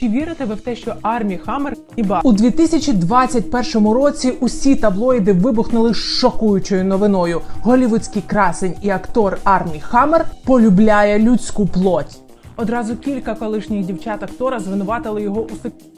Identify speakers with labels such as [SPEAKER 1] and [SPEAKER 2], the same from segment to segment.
[SPEAKER 1] Чи вірите ви в те, що армі Хаммер і Ба у 2021 році усі таблоїди вибухнули шокуючою новиною? Голівудський красень і актор Армі Хаммер полюбляє людську плоть. Одразу кілька колишніх дівчат актора звинуватили його у сексі.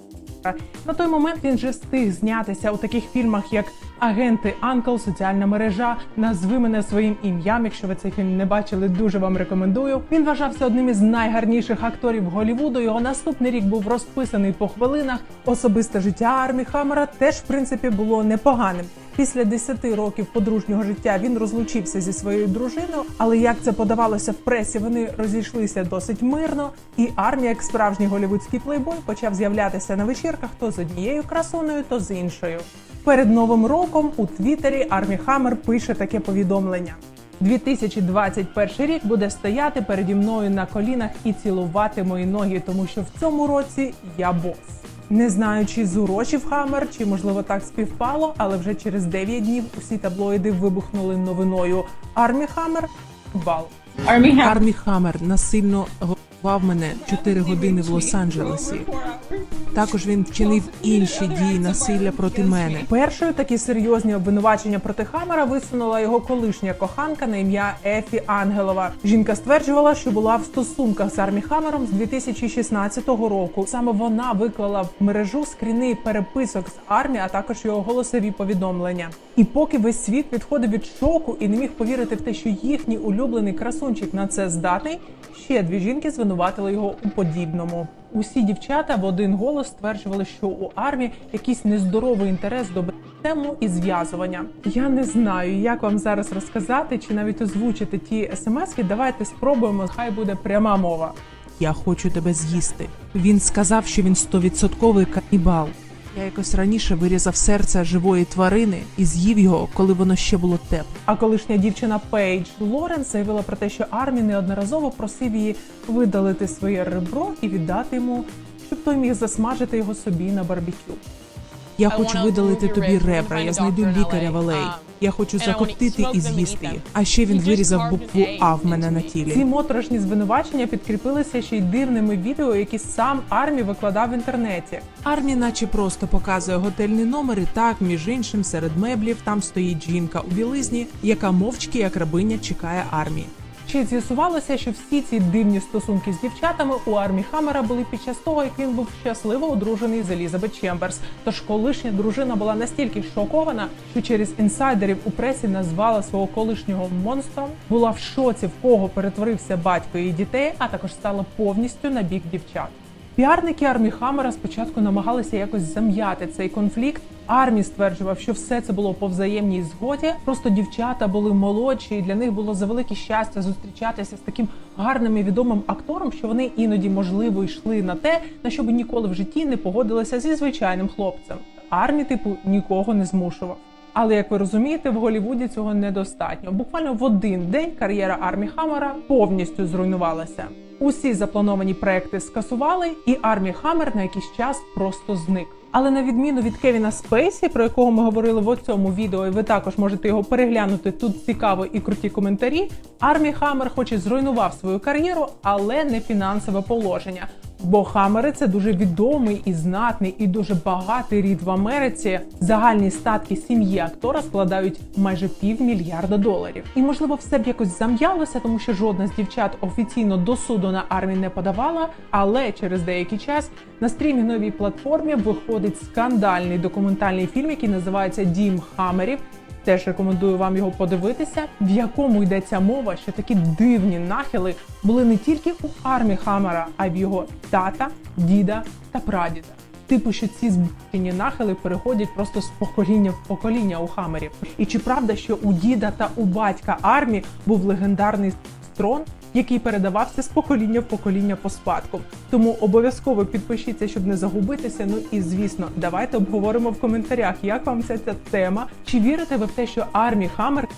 [SPEAKER 1] На той момент він вже встиг знятися у таких фільмах, як Агенти Анкл, соціальна мережа, назви мене своїм ім'ям. Якщо ви цей фільм не бачили, дуже вам рекомендую. Він вважався одним із найгарніших акторів Голівуду. Його наступний рік був розписаний по хвилинах. Особисте життя Армі Хаммера теж в принципі було непоганим. Після 10 років подружнього життя він розлучився зі своєю дружиною, але як це подавалося в пресі, вони розійшлися досить мирно. І армія, як справжній голівудський плейбой, почав з'являтися на вечірках то з однією красуною, то з іншою. Перед новим роком у Твіттері Армі Хаммер пише таке повідомлення. 2021 рік буде стояти переді мною на колінах і цілувати мої ноги, тому що в цьому році я бос. Не знаю, чи зурочив Хаммер, чи можливо так співпало, але вже через 9 днів усі таблоїди вибухнули новиною. Армі Хаммер бал. Армі Хаммер насильно готував мене 4 години в Лос-Анджелесі. Також він вчинив інші дії насилля проти мене. Першою такі серйозні обвинувачення проти Хаммера висунула його колишня коханка на ім'я Ефі Ангелова. Жінка стверджувала, що була в стосунках з Армі Хаммером з 2016 року. Саме вона виклала в мережу скріни переписок з армі, а також його голосові повідомлення. І поки весь світ відходив від шоку і не міг повірити в те, що їхній улюблений красунчик на це здатний, ще дві жінки звинуватили його у подібному. Усі дівчата в один голос стверджували, що у армії якийсь нездоровий інтерес до тему і зв'язування. Я не знаю, як вам зараз розказати чи навіть озвучити ті смски. Давайте спробуємо. Хай буде пряма мова. Я хочу тебе з'їсти. Він сказав, що він стовідсотковий канібал. Я якось раніше вирізав серце живої тварини і з'їв його, коли воно ще було тепле. А колишня дівчина Пейдж Лоренс заявила про те, що Армі неодноразово просив її видалити своє ребро і віддати йому, щоб той міг засмажити його собі на барбекю. Я хочу видалити тобі ребра. Я знайду лікаря в.
[SPEAKER 2] Um,
[SPEAKER 1] Я хочу закоптити і з'їсти їх. А ще він вирізав букву А в мене на тілі. Ці моторошні звинувачення підкріпилися ще й дивними відео, які сам армі викладав в інтернеті. Армі, наче просто показує готельні номери. Так, між іншим, серед меблів там стоїть жінка у білизні, яка мовчки як рабиня чекає армії. Ще з'ясувалося, що всі ці дивні стосунки з дівчатами у армії Хаммера були під час того, як він був щасливо одружений з Елізабет Чемберс. Тож колишня дружина була настільки шокована, що через інсайдерів у пресі назвала свого колишнього монстром, була в шоці, в кого перетворився батько її дітей, а також стала повністю на бік дівчат. Піарники армії Хаммера спочатку намагалися якось зам'яти цей конфлікт. Армій стверджував, що все це було по взаємній згоді. Просто дівчата були молодші, і для них було за велике щастя зустрічатися з таким гарним і відомим актором, що вони іноді можливо йшли на те, на що би ніколи в житті не погодилися зі звичайним хлопцем. Армій, типу, нікого не змушував. Але як ви розумієте, в Голівуді цього недостатньо. Буквально в один день кар'єра Армі Хаммера повністю зруйнувалася. Усі заплановані проекти скасували, і Армі Хаммер на якийсь час просто зник. Але на відміну від Кевіна Спейсі, про якого ми говорили в цьому відео, і ви також можете його переглянути. Тут цікаво і круті коментарі. Армі Хаммер, хоч і зруйнував свою кар'єру, але не фінансове положення. Бо Хаммери це дуже відомий і знатний, і дуже багатий рід в Америці. Загальні статки сім'ї актора складають майже півмільярда доларів. І можливо, все б якось зам'ялося, тому що жодна з дівчат офіційно до суду на армії не подавала. Але через деякий час на стрімінговій платформі виходить скандальний документальний фільм, який називається Дім Хаммерів. Теж рекомендую вам його подивитися, в якому йдеться мова, що такі дивні нахили були не тільки у армії Хаммера, а й в його тата, діда та прадіда. Типу, що ці збільшені нахили переходять просто з покоління в покоління у Хамерів. І чи правда, що у діда та у батька армії був легендарний трон, який передавався з покоління в покоління по спадку. Тому обов'язково підпишіться, щоб не загубитися. Ну і звісно, давайте обговоримо в коментарях, як вам ця, ця тема. Чи вірите ви в те, що армі Хаммер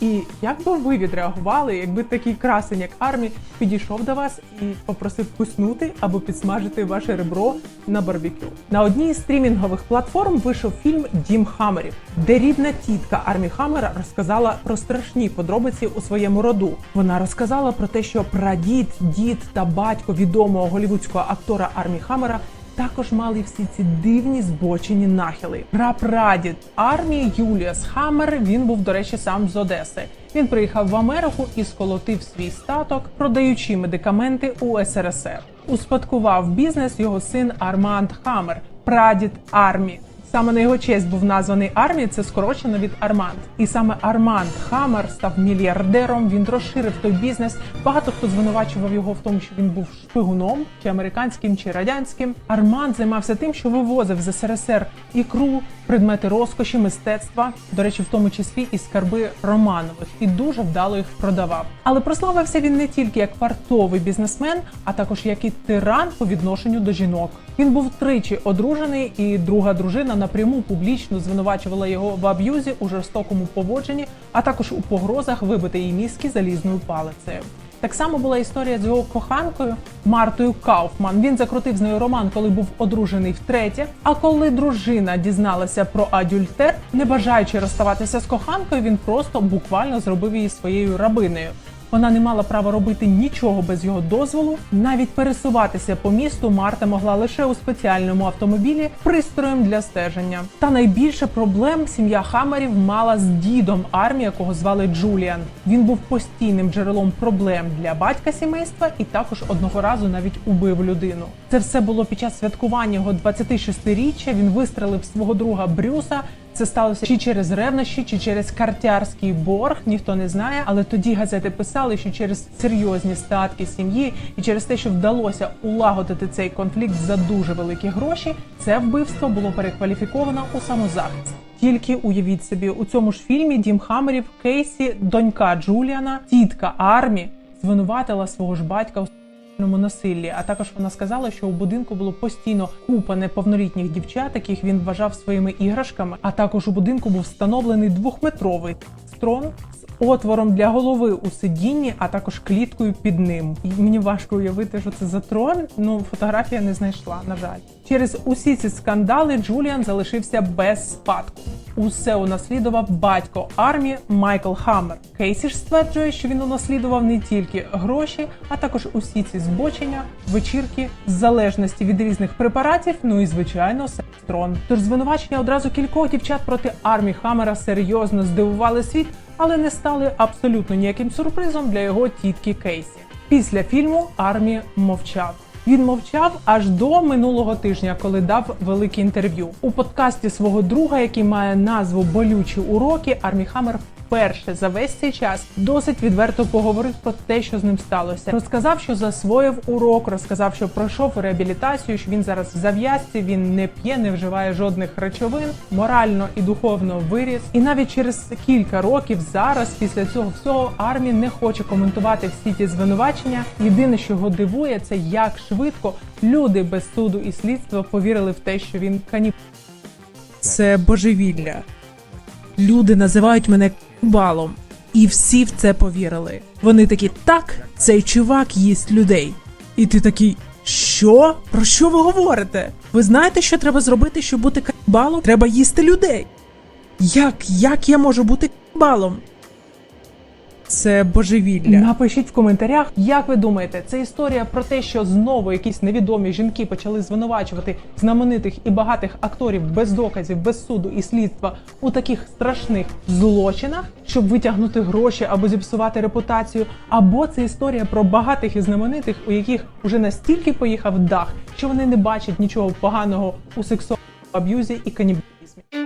[SPEAKER 1] І як би ви відреагували, якби такий красень, як армі, підійшов до вас і попросив куснути або підсмажити ваше ребро на барбекю? На одній із стрімінгових платформ вийшов фільм Дім Хаммерів, де рідна тітка Армі Хаммера розказала про страшні подробиці у своєму роду. Вона розказала про те, що прадід, дід та батько відомого голівудського актора Армі Хаммера також мали всі ці дивні збочені нахили. Прапрадід армії Юліас Хаммер. Він був, до речі, сам з Одеси. Він приїхав в Америку і сколотив свій статок, продаючи медикаменти у СРСР. Успадкував бізнес його син Арманд Хаммер, прадід армії. Саме на його честь був названий армії, це скорочено від Арманд. І саме Арманд Хаммер став мільярдером. Він розширив той бізнес. Багато хто звинувачував його в тому, що він був шпигуном, чи американським, чи радянським. Арманд займався тим, що вивозив з СРСР ікру, предмети розкоші, мистецтва, до речі, в тому числі і скарби Романових, і дуже вдало їх продавав. Але прославився він не тільки як фартовий бізнесмен, а також як і тиран по відношенню до жінок. Він був тричі одружений, і друга дружина напряму публічно звинувачувала його в аб'юзі у жорстокому поводженні, а також у погрозах вибити її мізки залізною палицею. Так само була історія з його коханкою Мартою Кауфман. Він закрутив з нею роман, коли був одружений втретє. А коли дружина дізналася про адюльтер, не бажаючи розставатися з коханкою, він просто буквально зробив її своєю рабинею. Вона не мала права робити нічого без його дозволу. Навіть пересуватися по місту Марта могла лише у спеціальному автомобілі пристроєм для стеження. Та найбільше проблем сім'я Хаммерів мала з дідом армії, якого звали Джуліан. Він був постійним джерелом проблем для батька сімейства і також одного разу навіть убив людину. Це все було під час святкування його 26-річчя. Він вистрелив свого друга Брюса. Це сталося чи через ревнощі, чи через картярський борг, ніхто не знає. Але тоді газети писали, що через серйозні статки сім'ї і через те, що вдалося улагодити цей конфлікт за дуже великі гроші, це вбивство було перекваліфіковано у самозахист. Тільки уявіть собі, у цьому ж фільмі Дім Хаммерів Кейсі, донька Джуліана, тітка Армі, звинуватила свого ж батька насиллі. А також вона сказала, що у будинку було постійно купа неповнолітніх дівчат, яких він вважав своїми іграшками. А також у будинку був встановлений двохметровий строн отвором для голови у сидінні, а також кліткою під ним. І мені важко уявити, що це за трон. Ну фотографія не знайшла. На жаль, через усі ці скандали Джуліан залишився без спадку. Усе унаслідував батько армії Майкл Хаммер. Кейсі ж стверджує, що він унаслідував не тільки гроші, а також усі ці збочення, вечірки, залежності від різних препаратів, ну і звичайно, сестрон. Тож звинувачення одразу кількох дівчат проти армії Хаммера серйозно здивували світ, але не стали абсолютно ніяким сюрпризом для його тітки Кейсі. Після фільму армія мовчав. Він мовчав аж до минулого тижня, коли дав велике інтерв'ю у подкасті свого друга, який має назву Болючі уроки. Армі Хаммер вперше за весь цей час досить відверто поговорив про те, що з ним сталося. Розказав, що засвоїв урок, розказав, що пройшов реабілітацію, що він зараз в зав'язці, він не п'є, не вживає жодних речовин, морально і духовно виріс. І навіть через кілька років зараз, після цього всього, армі не хоче коментувати всі ті звинувачення. Єдине, що його дивує, це як швидко люди без суду і слідства повірили в те, що він канібал. Це божевілля. Люди називають мене балом, і всі в це повірили. Вони такі, так, цей чувак їсть людей. І ти такий, що? Про що ви говорите? Ви знаєте, що треба зробити, щоб бути кабалом? Треба їсти людей. Як, як я можу бути канібалом? Це божевілля. Напишіть в коментарях, як ви думаєте, це історія про те, що знову якісь невідомі жінки почали звинувачувати знаменитих і багатих акторів без доказів, без суду і слідства у таких страшних злочинах, щоб витягнути гроші або зіпсувати репутацію. Або це історія про багатих і знаменитих, у яких уже настільки поїхав дах, що вони не бачать нічого поганого у сексуальному аб'юзі і канібалізмі.